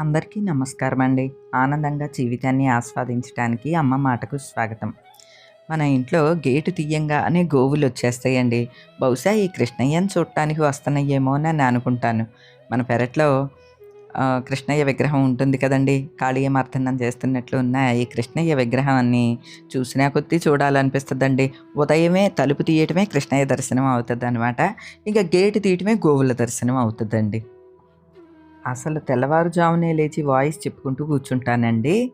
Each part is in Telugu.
అందరికీ నమస్కారం అండి ఆనందంగా జీవితాన్ని ఆస్వాదించడానికి అమ్మ మాటకు స్వాగతం. మన ఇంట్లో గేటు తీయంగానే గోవులు వచ్చేస్తాయండి. బహుశా ఈ కృష్ణయ్యని చూడటానికి వస్తున్నాయేమో అని నేను అనుకుంటాను. మన పెరట్లో కృష్ణయ్య విగ్రహం ఉంటుంది కదండి. కాళీయ మార్తన్నం చేస్తున్నట్లు ఉన్న ఈ కృష్ణయ్య విగ్రహాన్ని చూసినా కొద్దీ చూడాలనిపిస్తుందండి. ఉదయమే తలుపు తీయటమే కృష్ణయ్య దర్శనం అవుతుంది అనమాట ఇంకా గేటు తీయటమే గోవుల దర్శనం అవుతుందండి. అసలు తెల్లవారుజామునే లేచి వాయిస్ చెప్పుకుంటూ కూర్చుంటానండి.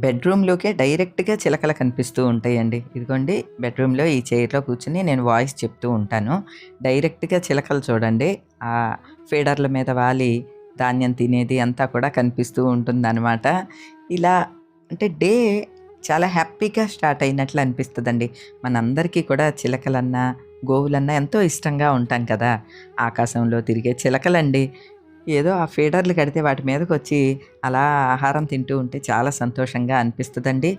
బెడ్రూమ్లోకే డైరెక్ట్గా చిలకలు కనిపిస్తూ ఉంటాయండి. ఇదిగోండి బెడ్రూమ్లో ఈ చైర్లో కూర్చుని నేను వాయిస్ చెప్తూ ఉంటాను. డైరెక్ట్గా చిలకలు చూడండి. ఆ ఫీడర్ల మీద వాలి ధాన్యం తినేది అంతా కూడా కనిపిస్తూ ఉంటుందన్నమాట. ఇలా అంటే డే చాలా హ్యాపీగా స్టార్ట్ అయినట్లు అనిపిస్తుందండి. మనందరికీ కూడా చిలకలన్నా గోవులన్నా ఎంతో ఇష్టంగా ఉంటాం కదా. ఆకాశంలో తిరిగే చిలకలండి. ఏదో ఆ ఫీడర్లు కడితే వాటి మీదకి వచ్చి అలా ఆహారం తింటూ ఉంటే చాలా సంతోషంగా అనిపిస్తుందండి.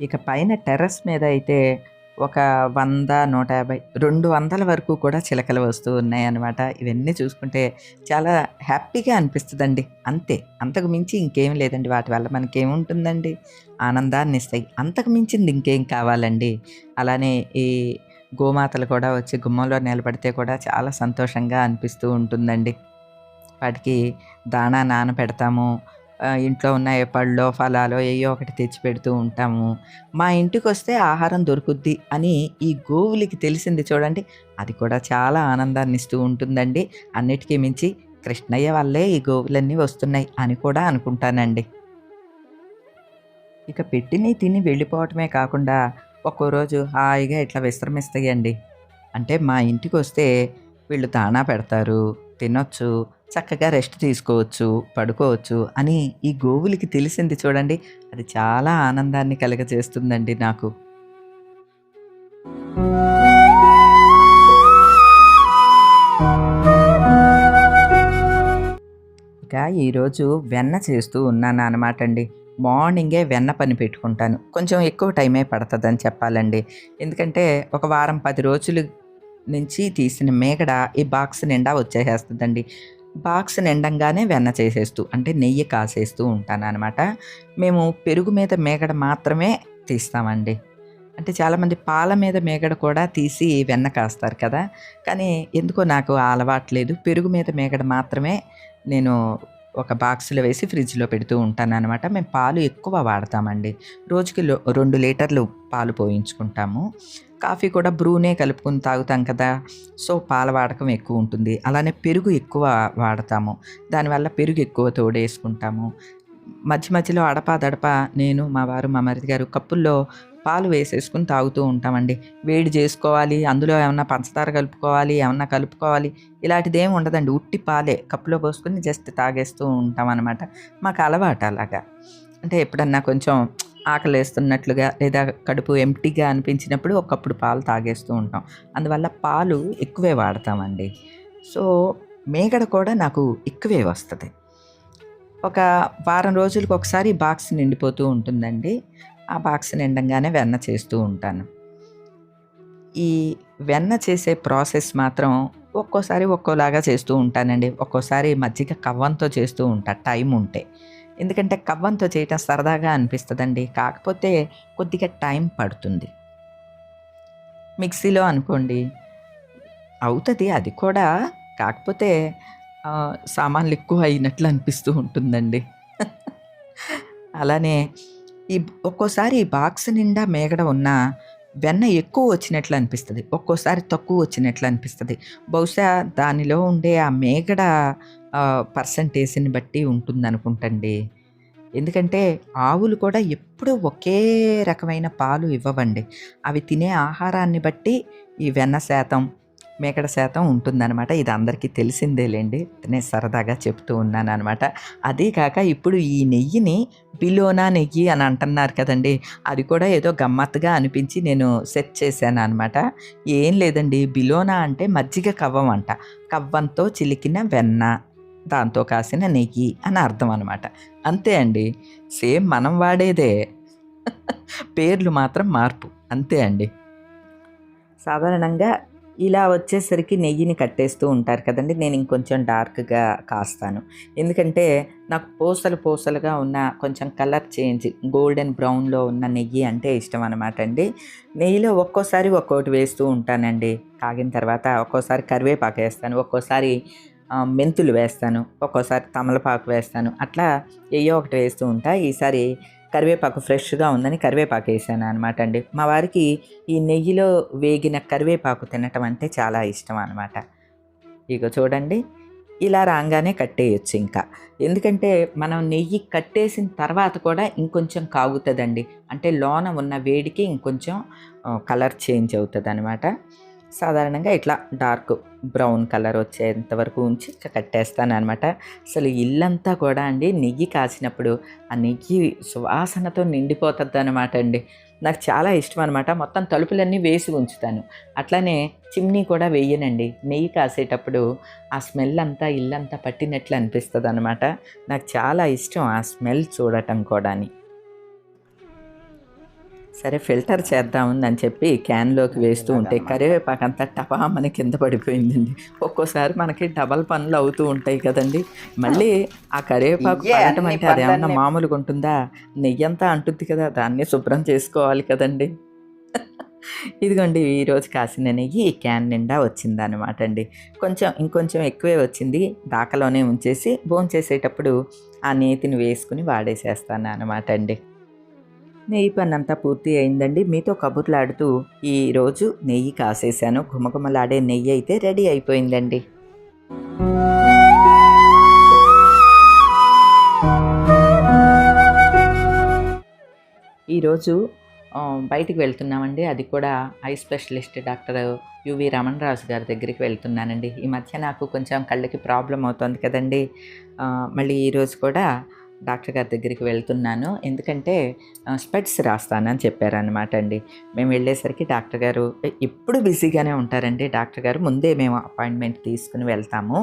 ఇక పైన టెర్రస్ మీద అయితే ఒక వంద నూట యాభై రెండు వందల వరకు కూడా చిలకలు వస్తూ ఉన్నాయన్నమాట. ఇవన్నీ చూసుకుంటే చాలా హ్యాపీగా అనిపిస్తుందండి. అంతే. అంతకు మించి ఇంకేం లేదండి. వాటి వల్ల మనకేముంటుందండి? ఆనందాన్ని ఇస్తాయి. అంతకు మించింది ఇంకేం కావాలండి? అలానే ఈ గోమాతలు కూడా వచ్చి గుమ్మంలో నిలబడితే కూడా చాలా సంతోషంగా అనిపిస్తూ ఉంటుందండి. వాటికి దాణా నాన పెడతాము ఇంట్లో ఉన్న ఏ పళ్ళో ఫలాలో ఏయో ఒకటి తెచ్చి పెడుతూ ఉంటాము. మా ఇంటికి వస్తే ఆహారం దొరుకుద్ది అని ఈ గోవులకి తెలిసింది చూడండి. అది కూడా చాలా ఆనందాన్ని ఇస్తూ ఉంటుందండి. అన్నిటికీ మించి కృష్ణయ్య వల్లే ఈ గోవులన్నీ వస్తున్నాయి అని కూడా అనుకుంటానండి. ఇక పెట్టిని తిని వెళ్ళిపోవటమే కాకుండా ఒక్కో రోజు హాయిగా ఇట్లా విశ్రమిస్తాయండి. అంటే మా ఇంటికి వస్తే వీళ్ళు దాణా పెడతారు. తినొచ్చు చక్కగా రెస్ట్ తీసుకోవచ్చు పడుకోవచ్చు అని ఈ గోవులకి తెలిసింది చూడండి. అది చాలా ఆనందాన్ని కలగజేస్తుందండి నాకు. ఇక ఈరోజు వెన్న చేస్తూ ఉన్నాను అనమాట అండి మార్నింగే వెన్న పని పెట్టుకుంటాను. కొంచెం ఎక్కువ టైమే పడుతుందని చెప్పాలండి. ఎందుకంటే ఒక వారం పది రోజులు నుంచి తీసిన మేగడ ఈ బాక్స్ నిండా వచ్చేసేస్తుందండి. బాక్స్ నిండంగానే వెన్న చేసేస్తూ అంటే నెయ్యి కాసేస్తూ ఉంటాను అనమాట మేము పెరుగు మీద మేగడ మాత్రమే తీస్తామండి. అంటే చాలామంది పాల మీద మేగడ కూడా తీసి వెన్న కాస్తారు కదా. కానీ ఎందుకో నాకు అలవాట్లేదు పెరుగు మీద మేగడ మాత్రమే నేను ఒక బాక్స్లో వేసి ఫ్రిడ్జ్లో పెడుతూ ఉంటాను అనమాట మేము పాలు ఎక్కువ వాడతామండి. రోజుకి రెండు లీటర్లు పాలు పోయించుకుంటాము. కాఫీ కూడా బ్రూనే కలుపుకొని తాగుతాం కదా సో పాల వాడకం ఎక్కువ ఉంటుంది. అలానే పెరుగు ఎక్కువ వాడతాము. దానివల్ల పెరుగు ఎక్కువ తోడేసుకుంటాము. మధ్య మధ్యలో అడపా దడప నేను మా వారు మా మరిది గారు కప్పుల్లో పాలు వేసేసుకుని తాగుతూ ఉంటామండి. వేడి చేసుకోవాలి అందులో ఏమన్నా పంచదార కలుపుకోవాలి ఏమన్నా కలుపుకోవాలి ఇలాంటిది ఏమి ఉండదండి. ఉట్టి పాలే కప్పులో పోసుకుని జస్ట్ తాగేస్తూ ఉంటాం అనమాట మాకు అలవాటు అలాగా. అంటే ఎప్పుడన్నా కొంచెం ఆకలి వేస్తున్నట్లుగా లేదా కడుపు ఎంటీగా అనిపించినప్పుడు ఒకప్పుడు పాలు తాగేస్తూ ఉంటాం. అందువల్ల పాలు ఎక్కువే వాడతామండి. సో మేగడ కూడా నాకు ఎక్కువే వస్తుంది. ఒక వారం రోజులకు ఒకసారి బాక్స్ నిండిపోతూ ఉంటుందండి. ఆ బాక్స్ నిండంగానే వెన్న చేస్తూ ఉంటాను. ఈ వెన్న చేసే ప్రాసెస్ మాత్రం ఒక్కోసారి ఒక్కోలాగా చేస్తూ ఉంటానండి. ఒక్కోసారి మజ్జిగ కవ్వంతో చేస్తూ ఉంటా టైం ఉంటే. ఎందుకంటే కవ్వంతో చేయటం సరదాగా అనిపిస్తుందండి. కాకపోతే కొద్దిగా టైం పడుతుంది. మిక్సీలో అనుకోండి అవుతుంది అది కూడా. కాకపోతే సామాన్లు ఎక్కువ అయినట్లు అనిపిస్తూ ఉంటుందండి. అలానే ఈ ఒక్కోసారి ఈ బాక్స్ నిండా మేగడ ఉన్న వెన్న ఎక్కువ వచ్చినట్లు అనిపిస్తుంది. ఒక్కోసారి తక్కువ వచ్చినట్లు అనిపిస్తుంది. బహుశా దానిలో ఉండే ఆ మేగడ పర్సంటేజ్ని బట్టి ఉంటుంది అనుకుంటండి ఎందుకంటే ఆవులు కూడా ఎప్పుడూ ఒకే రకమైన పాలు ఇవ్వవండి. అవి తినే ఆహారాన్ని బట్టి ఈ వెన్న శాతం మేకడ శాతం ఉంటుందన్నమాట. ఇది అందరికీ తెలిసిందేలేండి. నేను సరదాగా చెప్తూ ఉన్నాను అనమాట అదే కాక ఇప్పుడు ఈ నెయ్యిని బిలోనా నెయ్యి అని అంటున్నారు కదండి. అది కూడా ఏదో గమ్మత్తుగా అనిపించి నేను సెట్ చేశాను అనమాట ఏం లేదండి. బిలోనా అంటే మజ్జిగ కవ్వం అంట. కవ్వంతో చిలికిన వెన్న దాంతో కాసిన నెయ్యి అని అర్థం అనమాట అంతే అండి. సేమ్ మనం వాడేదే. పేర్లు మాత్రం మార్పు. అంతే అండి. సాధారణంగా ఇలా వచ్చేసరికి నెయ్యిని కట్టేస్తూ ఉంటారు కదండి. నేను ఇంకొంచెం డార్క్గా కాస్తాను. ఎందుకంటే నాకు పూసలు పూసలుగా ఉన్న కొంచెం కలర్ చేంజ్ గోల్డెన్ బ్రౌన్లో ఉన్న నెయ్యి అంటే ఇష్టం అనమాట అండి. నెయ్యిలో ఒక్కోసారి ఒక్కోటి వేస్తూ ఉంటానండి. కాగిన తర్వాత ఒక్కోసారి కరివేపాకు వేస్తాను ఒక్కోసారి మెంతులు వేస్తాను ఒక్కోసారి తమలపాకు వేస్తాను. అట్లా ఏయో ఒకటి వేస్తూ ఉంటా. ఈసారి కరివేపాకు ఫ్రెష్గా ఉందని కరివేపాకు వేసాను అనమాట అండి. మా వారికి ఈ నెయ్యిలో వేగిన కరివేపాకు తినటం అంటే చాలా ఇష్టం అనమాట ఇక చూడండి ఇలా రాగానే కట్టేయచ్చు ఇంకా. ఎందుకంటే మనం నెయ్యి కట్టేసిన తర్వాత కూడా ఇంకొంచెం కాగుతుందండి. అంటే లోన ఉన్న వేడికి ఇంకొంచెం కలర్ చేంజ్ అవుతుంది అనమాట సాధారణంగా ఇట్లా డార్క్ బ్రౌన్ కలర్ వచ్చేంత వరకు ఉంచి కట్టేస్తాను అనమాట అసలు ఇల్లంతా కూడా అండి నెయ్యి కాసినప్పుడు ఆ నెయ్యి సువాసనతో నిండిపోతుంది అనమాట అండి. నాకు చాలా ఇష్టం అనమాట మొత్తం తలుపులన్నీ వేసి ఉంచుతాను. అట్లానే చిమ్నీ కూడా వేయనండి. నెయ్యి కాసేటప్పుడు ఆ స్మెల్ అంతా ఇల్లంతా పట్టినట్లు అనిపిస్తుంది అనమాట నాకు చాలా ఇష్టం ఆ స్మెల్ చూడటం కూడాని. సరే ఫిల్టర్ చేద్దామని అని చెప్పి క్యాన్లోకి వేస్తూ ఉంటే కరివేపాకు అంతా టపామని కింద పడిపోయిందండి. ఒక్కోసారి మనకి డబల్ పనులు అవుతూ ఉంటాయి కదండి. మళ్ళీ ఆ కరివేపాకు పడటం అంటే అదేమన్నా. మామూలుగా ఉంటుందా? నెయ్యి అంతా అంటుంది కదా దాన్ని శుభ్రం చేసుకోవాలి కదండి. ఇదిగోండి ఈరోజు కాసిన నెయ్యి ఈ క్యాన్ నిండా వచ్చిందనమాట అండి. కొంచెం ఇంకొంచెం ఎక్కువే వచ్చింది. దాకలోనే ఉంచేసి భోంచేసేటప్పుడు ఆ నేతిని వేసుకుని వాడేసేస్తాను అనమాట అండి. నెయ్యి పని అంతా పూర్తి అయిందండి. మీతో కబుర్లాడుతూ ఈరోజు నెయ్యి కాసేసాను. గుమగుమలాడే నెయ్యి అయితే రెడీ అయిపోయిందండి. ఈరోజు బయటికి వెళ్తున్నామండి. అది కూడా eye specialist doctor UV Ramana Raju గారి దగ్గరికి వెళ్తున్నానండి. ఈ మధ్య నాకు కొంచెం కళ్ళకి ప్రాబ్లం అవుతుంది కదండి. మళ్ళీ ఈరోజు కూడా డాక్టర్ గారి దగ్గరికి వెళ్తున్నాను. ఎందుకంటే స్పెట్స్ రాస్తానని చెప్పారనమాట అండి. మేము వెళ్ళేసరికి డాక్టర్ గారు ఎప్పుడు బిజీగానే ఉంటారండి. డాక్టర్ గారు ముందే మేము అపాయింట్మెంట్ తీసుకుని వెళ్తాము.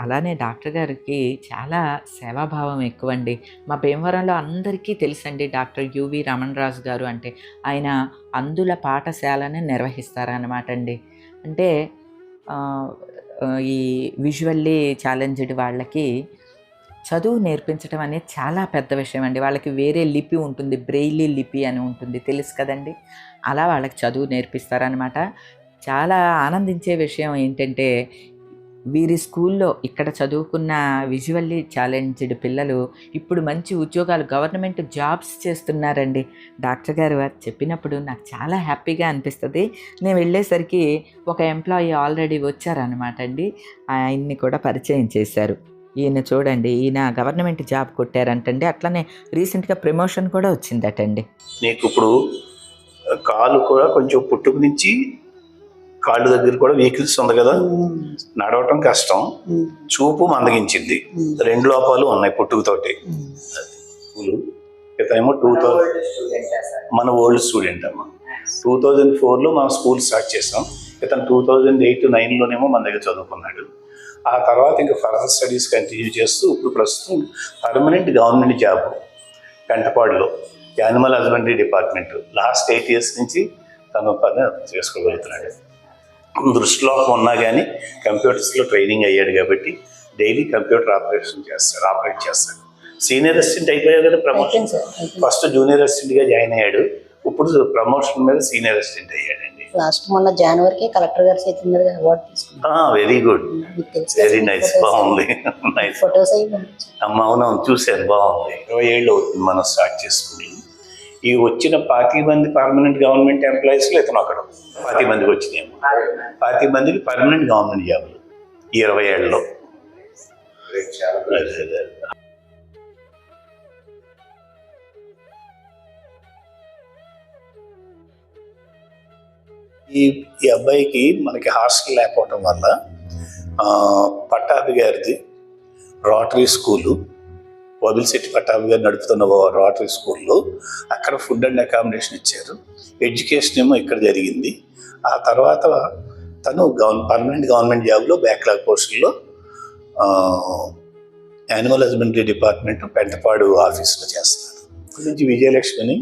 అలానే డాక్టర్ గారికి చాలా సేవాభావం ఎక్కువ అండి మా భీమవరంలో అందరికీ తెలుసండి డాక్టర్ యువి రమణరాజు గారు అంటే. ఆయన అందుల పాఠశాలను నిర్వహిస్తారనమాట అండి. అంటే ఈ విజువల్లీ ఛాలెంజ్డ్ వాళ్ళకి చదువు నేర్పించడం అనేది చాలా పెద్ద విషయం అండి. వాళ్ళకి వేరే లిపి ఉంటుంది. బ్రెయిలీ లిపి అని ఉంటుంది. తెలుసు కదండి? అలా వాళ్ళకి చదువు నేర్పిస్తారనమాట చాలా ఆనందించే విషయం ఏంటంటే వీరి స్కూల్లో ఇక్కడ చదువుకున్న విజువల్లీ ఛాలెంజ్డ్ పిల్లలు ఇప్పుడు మంచి ఉద్యోగాలు గవర్నమెంట్ జాబ్స్ చేస్తున్నారండి. డాక్టర్ గారు చెప్పినప్పుడు నాకు చాలా హ్యాపీగా అనిపిస్తుంది. నేను వెళ్ళేసరికి ఒక ఎంప్లాయీ ఆల్రెడీ వచ్చారనమాట అండి. ఆయన్ని కూడా పరిచయం చేశారు. ఈయన చూడండి ఈయన గవర్నమెంట్ జాబ్ కొట్టారంటండి. అట్లనే రీసెంట్గా ప్రమోషన్ కూడా వచ్చిందటండి. నీకు ఇప్పుడు కాలు కూడా కొంచెం పుట్టుకు నుంచి కాళ్ళు దగ్గర కూడా వెహికల్స్ ఉంది కదా? నడవటం కష్టం. చూపు మందగించింది. రెండు లోపాలు ఉన్నాయి పుట్టుకతోటి. పూలు ఇతనేమో టూ థౌజండ్ మన ఓల్డ్ స్టూడెంట్ అమ్మ. టూ థౌజండ్ ఫోర్లో మనం స్కూల్ స్టార్ట్ చేసాం. ఇతను టూ థౌజండ్ ఎయిట్ నైన్లోనేమో మన దగ్గర చదువుకున్నాడు. ఆ తర్వాత ఇంకా ఫర్దర్ స్టడీస్ కంటిన్యూ చేస్తూ ఇప్పుడు ప్రస్తుతం permanent government job పెంటపాడులో animal husbandry department. Last eight years నుంచి తన పని చేసుకోగలుగుతున్నాడు. దృష్టిలో ఉన్నా కానీ కంప్యూటర్స్లో ట్రైనింగ్ అయ్యాడు కాబట్టి డైలీ కంప్యూటర్ ఆపరేషన్ చేస్తాడు ఆపరేట్ చేస్తాడు. సీనియర్ అసిస్టెంట్ అయిపోయాడు కదా ప్రమోషన్. ఫస్ట్ జూనియర్ అసిస్టెంట్గా జాయిన్ అయ్యాడు. ఇప్పుడు ప్రమోషన్ మీద సీనియర్ అసిస్టెంట్ అయ్యాడండి లాస్ట్ మొన్న జనవరికి కలెక్టర్ గారి చేతి మీద అవార్డు తీసుకున్నాం వెరీ గుడ్ వెరీ నైస్ బాగుంది. Nice photos. అమ్మ అవునవును చూశాను బాగుంది. ఇరవై ఏళ్ళు అవుతుంది మనం స్టార్ట్ చేసుకుని. ఈ వచ్చిన పాతి మంది పర్మనెంట్ గవర్నమెంట్ ఎంప్లాయీస్లో ఇతను ఒకడు పాతి మందికి వచ్చినాయి పాతి మందికి పర్మనెంట్ గవర్నమెంట్ జాబులు ఈ ఇరవై ఏళ్ళలో. ఈ ఈ అబ్బాయికి మనకి హాస్టల్ లేకపోవటం వల్ల పట్టాభి గారిది రోటరీ స్కూలు వబిల్శెట్టి పట్టాభి గారు నడుపుతున్న రోటరీ స్కూల్లో అక్కడ ఫుడ్ అండ్ అకామిడేషన్ ఇచ్చారు. ఎడ్యుకేషన్ ఏమో ఇక్కడ జరిగింది. ఆ తర్వాత తను గవర్న పర్మనెంట్ గవర్నమెంట్ జాబ్లో బ్యాక్లాగ్ పోస్టుల్లో యానిమల్ హస్బెండరీ డిపార్ట్మెంట్ పెంటపాడు ఆఫీస్లో చేస్తారు నుంచి విజయలక్ష్మిని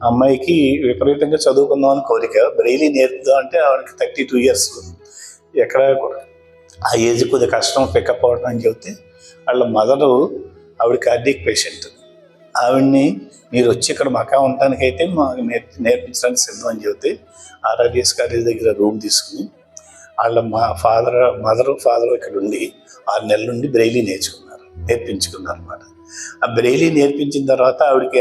అమ్మాయికి విపరీతంగా చదువుకుందామని కోరిక. బ్రెయిలీ నేర్పుదాం అంటే ఆవిడకి థర్టీ టూ ఇయర్స్ ఎక్కడ కూడా ఆ ఏజ్ కొద్దిగా కష్టం పికప్ అవ్వడం అని చెబితే వాళ్ళ మదరు ఆవిడ కార్డియక్ పేషెంట్ ఆవిడ్ని మీరు వచ్చి ఇక్కడ మకా ఉండటానికైతే మాకు నేర్పి నేర్పించడానికి సిద్ధం అని చెబితే ఆర్ఆర్ఎస్ కాలేజ్ దగ్గర రూమ్ తీసుకుని వాళ్ళ మా ఫాదర్ మదర్ ఫాదర్ ఇక్కడ ఉండి ఆరు నెలల నుండి బ్రెయిలీ నేర్చుకున్నారు నేర్పించుకుంది అనమాట ఆ బ్రెయిలీ నేర్పించిన తర్వాత ఆవిడకి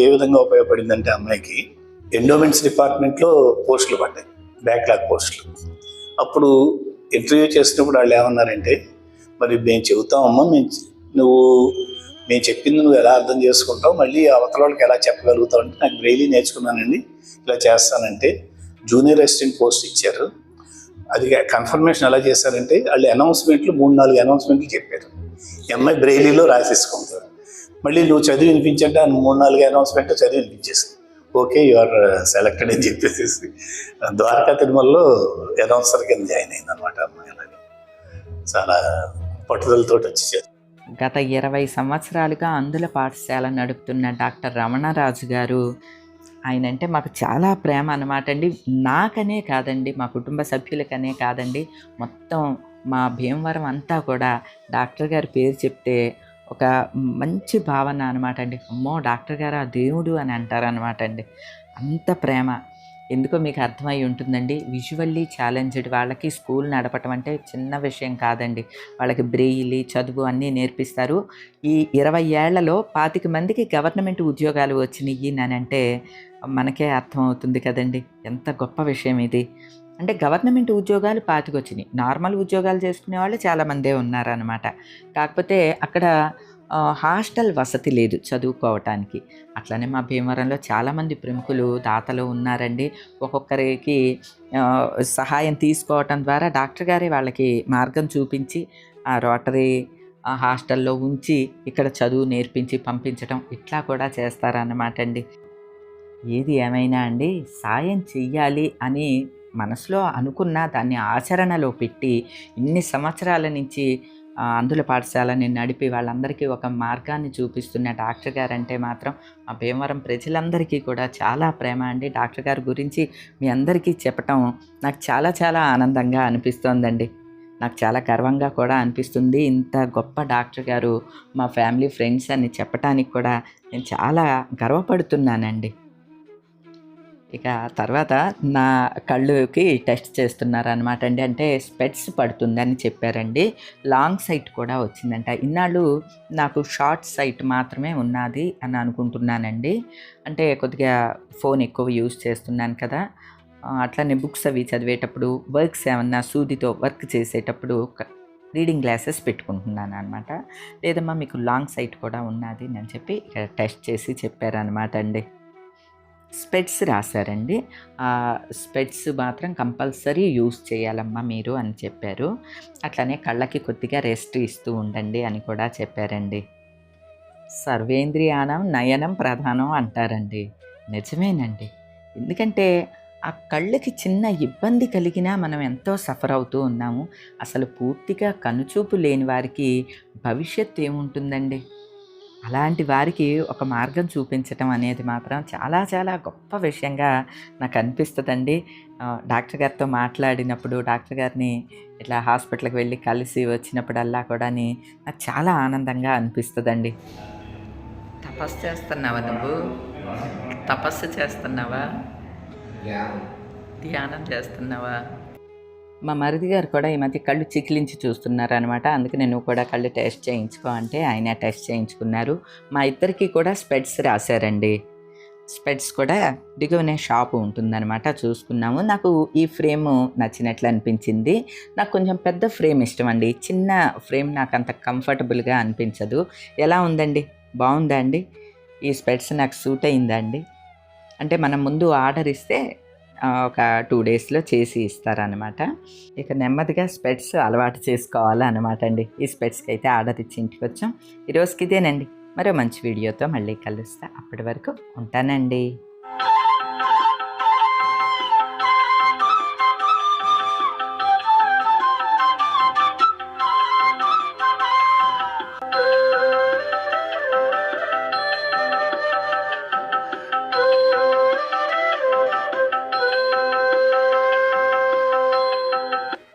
ఏ విధంగా ఉపయోగపడిందంటే అమ్మాయికి ఎండోమెంట్స్ డిపార్ట్మెంట్లో పోస్టులు పడ్డాయి బ్యాక్లాగ్ పోస్టులు. అప్పుడు ఇంటర్వ్యూ చేసినప్పుడు వాళ్ళు ఏమన్నారంటే మరి మేము చెబుతామమ్మా మేము నువ్వు మేము చెప్పింది నువ్వు ఎలా అర్థం చేసుకుంటావు మళ్ళీ అవతల వాళ్ళకి ఎలా చెప్పగలుగుతావు అంటే నాకు బ్రెయిలీ నేర్చుకున్నానండి ఇలా చేస్తానంటే జూనియర్ అసిస్టెంట్ పోస్ట్ ఇచ్చారు. అది కన్ఫర్మేషన్ ఎలా చేశారంటే వాళ్ళు అనౌన్స్మెంట్లు మూడు నాలుగు అనౌన్స్మెంట్లు చెప్పారు. ఈ అమ్మాయి బ్రెయిలీలో రాసేసుకుంటారు. మళ్ళీ నువ్వు చదివి వినిపించంటే ఆ మూడు నాలుగు అనౌన్స్మెంట్ చదివి వినిపించేసి okay you are uh, selected అని చెప్పేసి ద్వారకా తిరుమలలో అనౌన్సర్ కింద జాయిన్ అయింది అనమాట అమ్మాయి అలాగే. చాలా పట్టుదలతో వచ్చి గత ఇరవై సంవత్సరాలుగా అందుల పాఠశాల నడుపుతున్న డాక్టర్ రమణరాజు గారు ఆయన అంటే మాకు చాలా ప్రేమ అన్నమాట అండి. నాకనే కాదండి మా కుటుంబ సభ్యులకనే కాదండి. మొత్తం మా భీమవరం అంతా కూడా డాక్టర్ గారి పేరు చెప్తే ఒక మంచి భావన అనమాట అండి. అమ్మో డాక్టర్ గారు ఆ దేవుడు అని అంటారు అనమాట అండి. అంత ప్రేమ. ఎందుకో మీకు అర్థమై ఉంటుందండి. విజువల్లీ ఛాలెంజ్డ్ వాళ్ళకి స్కూల్ నడపటం అంటే చిన్న విషయం కాదండి. వాళ్ళకి బ్రెయిలీ చదువు అన్నీ నేర్పిస్తారు. ఈ ఇరవై ఏళ్ళలో పాతిక మందికి గవర్నమెంట్ ఉద్యోగాలు వచ్చినాయి అంటే మనకే అర్థమవుతుంది కదండి. ఎంత గొప్ప విషయం ఇది. అంటే గవర్నమెంట్ ఉద్యోగాలు పాతికొచ్చినాయి. నార్మల్ ఉద్యోగాలు చేసుకునే వాళ్ళు చాలామందే ఉన్నారనమాట కాకపోతే అక్కడ హాస్టల్ వసతి లేదు చదువుకోవటానికి. అట్లనే మా భీమవరంలో చాలామంది ప్రముఖులు దాతలు ఉన్నారండి. ఒక్కొక్కరికి సహాయం తీసుకోవటం ద్వారా డాక్టర్ గారే వాళ్ళకి మార్గం చూపించి ఆ రోటరీ ఆ హాస్టల్లో ఉంచి ఇక్కడ చదువు నేర్పించి పంపించడం ఇట్లా కూడా చేస్తారన్నమాట అండి. ఏది ఏమైనా అండి సాయం చెయ్యాలి అని మనసులో అనుకున్న దాన్ని ఆచరణలో పెట్టి ఇన్ని సంవత్సరాల నుంచి అందుల పాఠశాలని నడిపి వాళ్ళందరికీ ఒక మార్గాన్ని చూపిస్తున్న డాక్టర్ గారు అంటే మాత్రం మా భీమవరం ప్రజలందరికీ కూడా చాలా ప్రేమ అండి. డాక్టర్ గారి గురించి మీ అందరికీ చెప్పటం నాకు చాలా చాలా ఆనందంగా అనిపిస్తోందండి. నాకు చాలా గర్వంగా కూడా అనిపిస్తుంది. ఇంత గొప్ప డాక్టర్ గారు మా ఫ్యామిలీ ఫ్రెండ్స్ అని చెప్పటానికి కూడా నేను చాలా గర్వపడుతున్నానండి. ఇక తర్వాత నా కళ్ళుకి టెస్ట్ చేస్తున్నారనమాట అండి. అంటే స్పెట్స్ పడుతుందని చెప్పారండి. లాంగ్ సైట్ కూడా వచ్చిందంట. ఇన్నాళ్ళు నాకు షార్ట్ సైట్ మాత్రమే ఉన్నది అని అనుకుంటున్నానండి. అంటే కొద్దిగా ఫోన్ ఎక్కువ యూజ్ చేస్తున్నాను కదా. అట్లనే బుక్స్ అవి చదివేటప్పుడు వర్క్స్ ఏమన్నా సూదితో వర్క్ చేసేటప్పుడు రీడింగ్ గ్లాసెస్ పెట్టుకుంటున్నాను అనమాట లేదమ్మా మీకు లాంగ్ సైట్ కూడా ఉన్నది అని చెప్పి ఇక్కడ టెస్ట్ చేసి చెప్పారనమాట అండి. స్పెట్స్ రాశారండి. ఆ స్పెట్స్ మాత్రం కంపల్సరీ యూస్ చేయాలమ్మా మీరు అని చెప్పారు. అట్లనే కళ్ళకి కొద్దిగా రెస్ట్ ఇస్తూ ఉండండి అని కూడా చెప్పారండి. సర్వేంద్రియానం నయనం ప్రధానం అంటారండి. నిజమేనండి. ఎందుకంటే ఆ కళ్ళకి చిన్న ఇబ్బంది కలిగినా మనం ఎంతో సఫర్ అవుతూ ఉన్నాము. అసలు పూర్తిగా కనుచూపు లేని వారికి భవిష్యత్తు ఏముంటుందండి? అలాంటి వారికి ఒక మార్గం చూపించటం అనేది మాత్రం చాలా చాలా గొప్ప విషయంగా నాకు అనిపిస్తుందండి డాక్టర్ గారితో మాట్లాడినప్పుడు డాక్టర్ గారిని ఇట్లా హాస్పిటల్కి వెళ్ళి కలిసి వచ్చినప్పుడల్లా కూడా నాకు చాలా ఆనందంగా అనిపిస్తుందండి. తపస్సు చేస్తున్నావా నువ్వు? తపస్సు చేస్తున్నావా? ధ్యానం చేస్తున్నావా? మా మరిది గారు కూడా ఈ మధ్య కళ్ళు చికిలించి చూస్తున్నారు అనమాట అందుకని నువ్వు కూడా కళ్ళు టెస్ట్ చేయించుకో అంటే ఆయన టెస్ట్ చేయించుకున్నారు. మా ఇద్దరికి కూడా స్పెడ్స్ రాశారండి. స్పెడ్స్ కూడా దిగువనే షాపు ఉంటుందన్నమాట. చూసుకున్నాము. నాకు ఈ ఫ్రేమ్ నచ్చినట్లు అనిపించింది. నాకు కొంచెం పెద్ద ఫ్రేమ్ ఇష్టం అండి. చిన్న ఫ్రేమ్ నాకు అంత కంఫర్టబుల్గా అనిపించదు. ఎలా ఉందండి? బాగుందా అండి? ఈ స్పెడ్స్ నాకు సూట్ అయిందా అండి? అంటే మనం ముందు ఆర్డర్ ఇస్తే ఒక టూ డేస్లో చేసి ఇస్తారనమాట ఇక నెమ్మదిగా స్పెట్స్ అలవాటు చేసుకోవాలి అనమాట అండి ఈ స్పెట్స్కి అయితే ఆర్డర్ ఇచ్చి ఇంటికి వచ్చాం ఈరోజుకి ఇదేనండి. మరో మంచి వీడియోతో మళ్ళీ కలుస్తా. అప్పటి వరకు ఉంటానండి.